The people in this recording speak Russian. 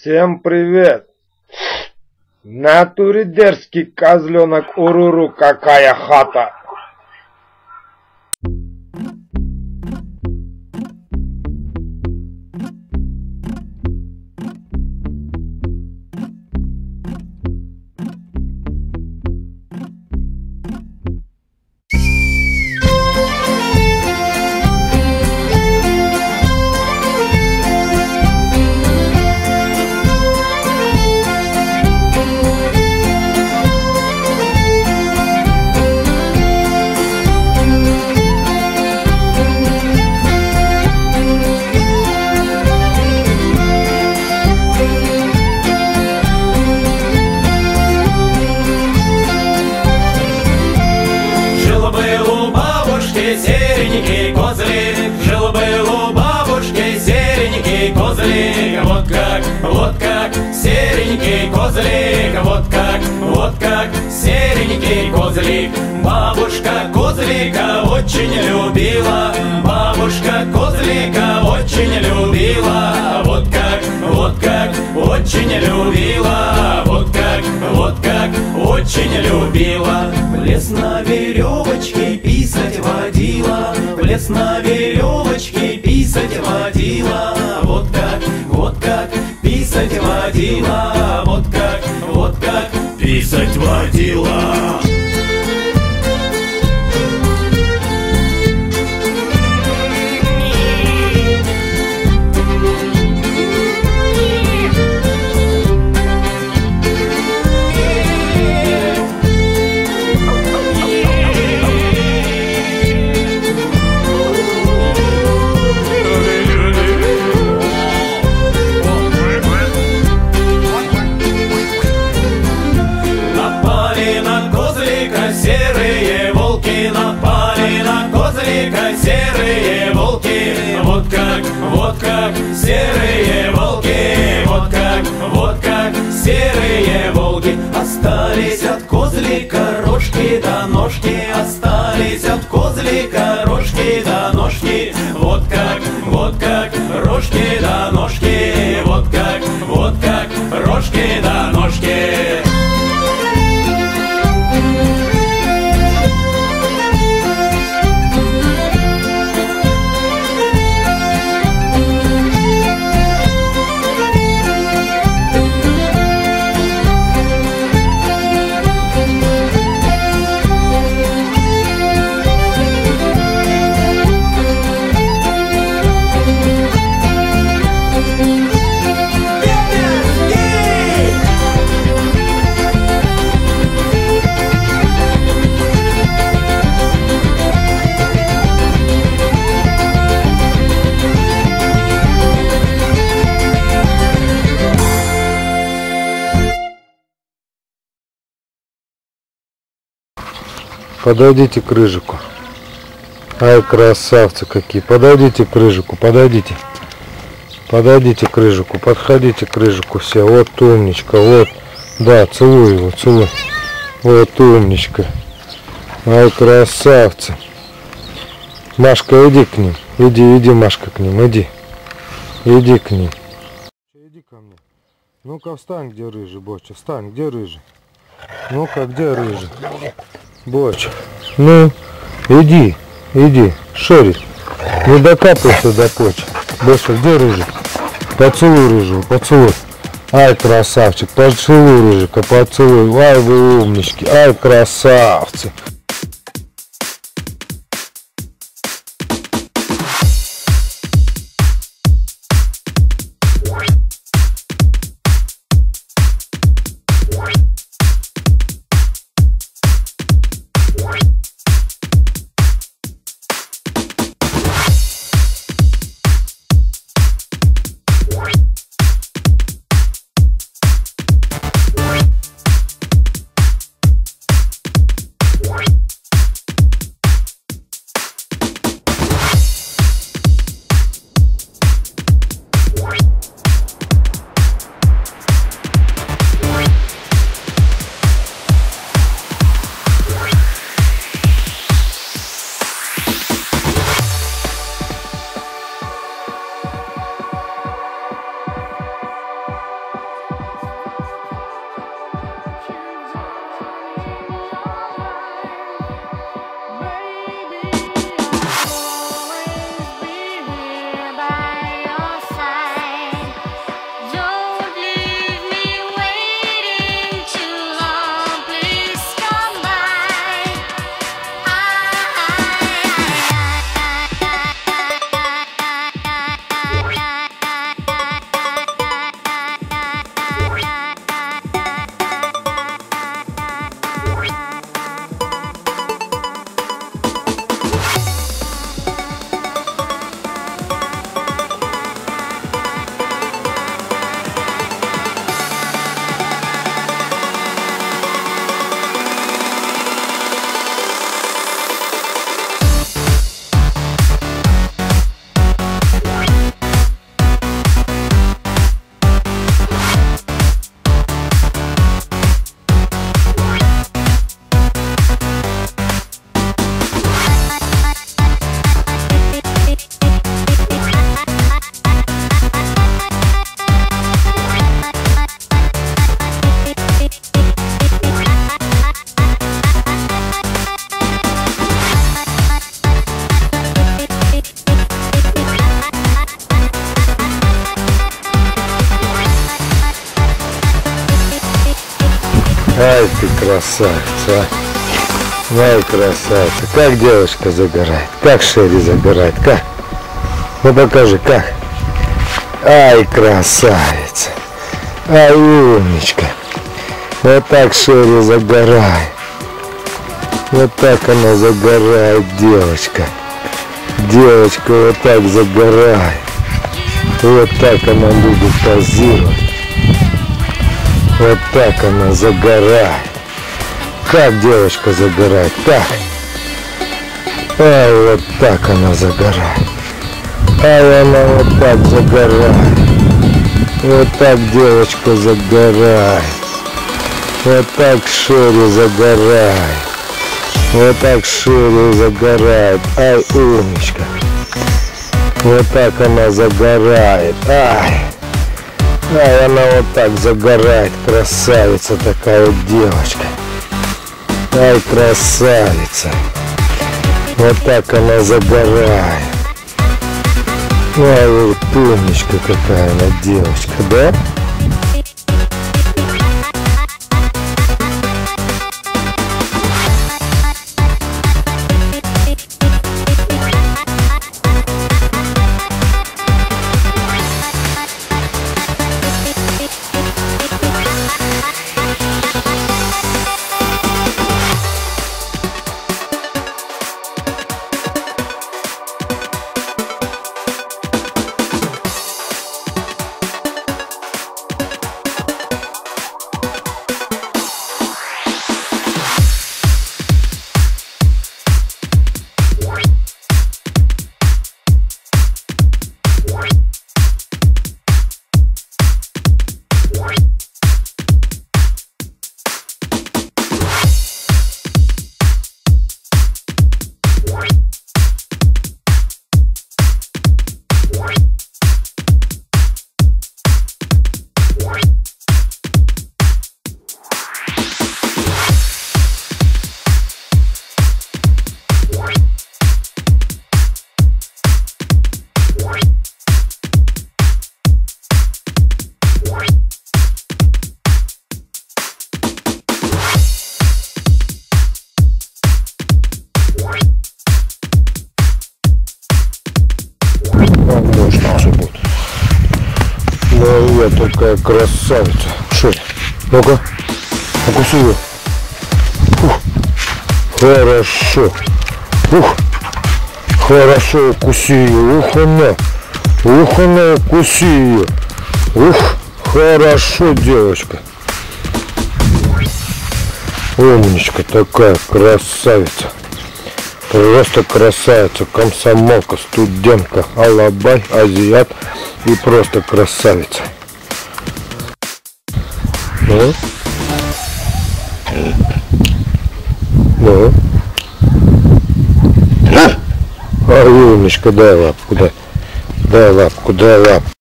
Всем привет! В натуре дерзкий козленок Уруру, какая хата! Козлик, Жил-был у бабушки серенький козлик, Вот как, вот как серенький козлик, Вот как, вот как серенький козлик. Бабушка козлика очень любила, Бабушка козлика очень любила, Вот как, вот как очень любила, Вот как, вот как очень любила. В лес на веревочке писать водила, лес на веревочке писать водила, Вот как, вот как писать водила, Вот как, вот как писать водила. Серые волки. Вот как, вот как серые волки, вот как, вот как серые волки. Остались от козлика Подойдите к рыжику. Ай, красавцы какие. Подойдите к рыжику, подойдите. Подойдите к рыжику, подходите к рыжику все. Вот умничка, вот. Да, целуй его, целуй. Вот умничка. Ай, красавцы. Машка, иди к ним. Иди, иди, Машка, к ним, иди. Иди к ним. Иди ко мне. Ну-ка, встань, где рыжий, Боча. Встань, где рыжий? Ну-ка, где рыжий? Боч, ну, иди, иди, Шорик, не докапывайся до почи. Бочка, где рыжий? Поцелуй рыжего, поцелуй. Ай, красавчик, поцелуй рыжика, поцелуй. Ай, вы умнички, ай, красавцы. we Ай ты красавица. Ай, красавица. Как девочка загорает, как Шерри загорает, как? Ну покажи, как? Ай, красавица. Ай, умничка. Вот так Шерри загорает. Вот так она загорает, девочка. Девочка вот так загорает. Вот так она любит позировать. Вот так она загорает. Как девочка загорает? Как? Ай, вот так она загорает. Ай, она вот так загорает. Вот так девочка загорает. Вот так Шерри загорает. Вот так Шерри загорает. Ай, умничка. Вот так она загорает. Ай. Ай, она вот так загорает. Красавица такая вот девочка. Ай, красавица. Вот так она загорает. Ай, вот умничка какая она девочка, да? Красавица. Что? Ну-ка, укуси ее. Ух. Хорошо. Ух. Хорошо, укуси ее. Ух, она. Ух, она, укуси ее. Ух, хорошо, девочка. Умничка такая, красавица. Просто красавица, комсомолка, студентка, алабай, азиат и просто красавица. Ну? Ну? Ай, умничка, дай лапку, дай. Дай лапку, дай лапку.